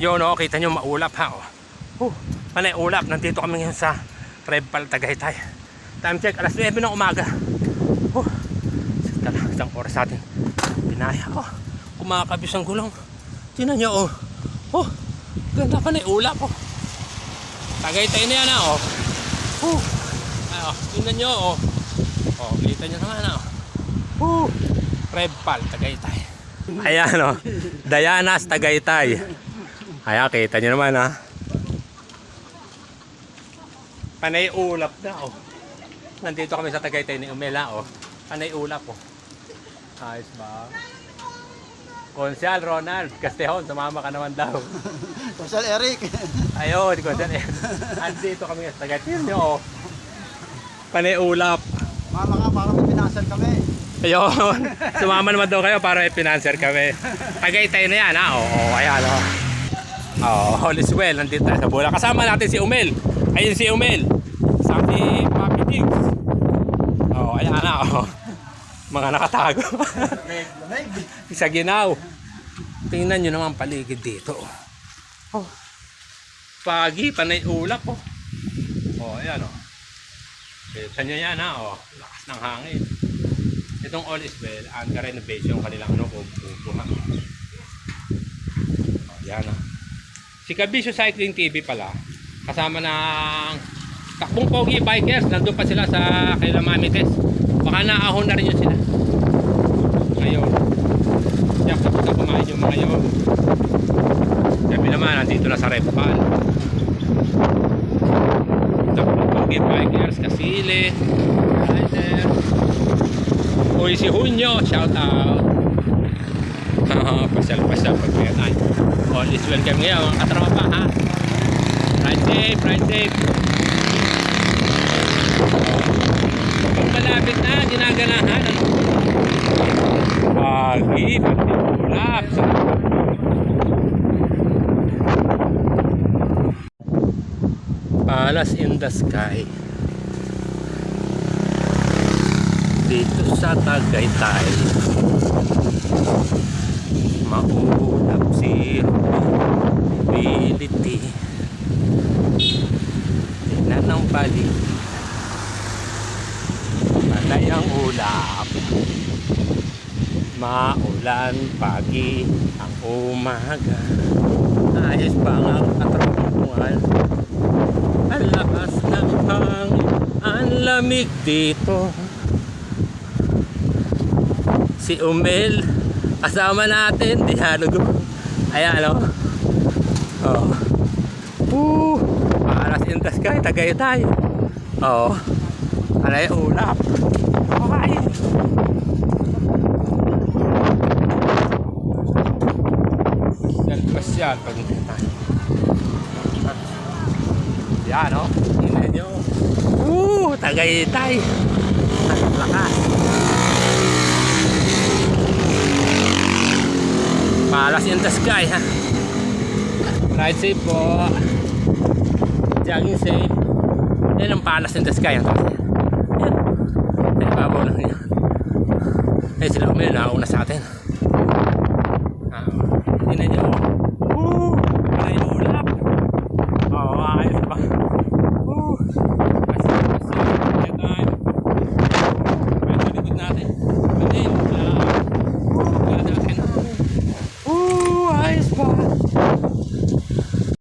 Yun o, kita nyo maulap ha o. Oh, panay ulap. Nandito kami ngayon sa Rebpal Tagaytay. Time check, alas 9 ng umaga. Oh, tala, isang oras natin. Pinaya. Oh, kumakabis ang gulong. Tingnan nyo oh. Oh, ganda panay ulap oh. Tagaytay na yan ha oh. Oh, ay, oh, tingnan nyo oh. Oh, kita nyo naman oh. Oh, Rebpal Tagaytay. Ayan oh. Dayanas Tagaytay. Ayan, kita nyo naman ha. Panay ulap na oh. Nandito kami sa Tagaytay ni Umela oh. Panay ulap oh. Ayos ba? Konsyal Ronald Castejon, sumama ka naman daw. Marcel Eric. Ayun, Konsyal eh. Andito kami sa Tagaytay. Nyo oh. Panay ulap. Mama ka, para may pinasal kami. Ayun. Sumama naman daw kayo para may financer kami. Tagaytay na yan ha. Oo, ayan oh. Oh, all is well. Nandito tayo sa bola. Kasama natin si Umel. Ayun si Umel. Sabi Papi Diggs. Oh, ayan na oh. Mga nakatago. Sa ginaw. Tingnan nyo naman paligid dito. Oh. Pagi, panay ulap oh. Oh, ayan oh. Kita nyo yan ha oh. Lakas ng hangin. Itong all is well, under renovation kanilang ano, pupuha. Oh, yan ah. Si Kabisyo Cycling TV pala, kasama ng Takbong Pogi Bikers, nandun pa sila sa kanilang Mamites. Baka naahon na rin yun sila. Ngayon, Diyak sa pagka kumain yung mga yun. Kami naman, nandito na sa Repal. Takbong Pogi Bikers, Kasile, Rider. Uy, si Hunyo, shout out. Pasyal-pasyal pag may. All is welcome ngayon, mga katropa ha. Ride safe, ride safe. Pag na, ginaganahan. Pagi, pagtitulap. Palas in the sky. Dito sa Tagaytay. Maulap si Mobility. Tingnan ng balik. Patay ang ulap. Maulan pagi ang umaga. Ayos pa ang katrabahuan. Ang lakas ng hangin, ang lamig dito. Si Umel, kasama natin, dialogo. Ayan, ano? Oh. Woo! Paras in the sky, tagay tayo. Oo. Oh. Alay, ulap. Ay! Yan, pag tayo. Yan, oh. Tingnan nyo. Woo! Tagaytay. Ang lakas. Palas in the sky, ha? Ride safe po. Jogging safe. Yan ang palas in the sky. Ang taas yan. Yan. Ay, babaw lang yan. Ay, sila umili na una sa atin.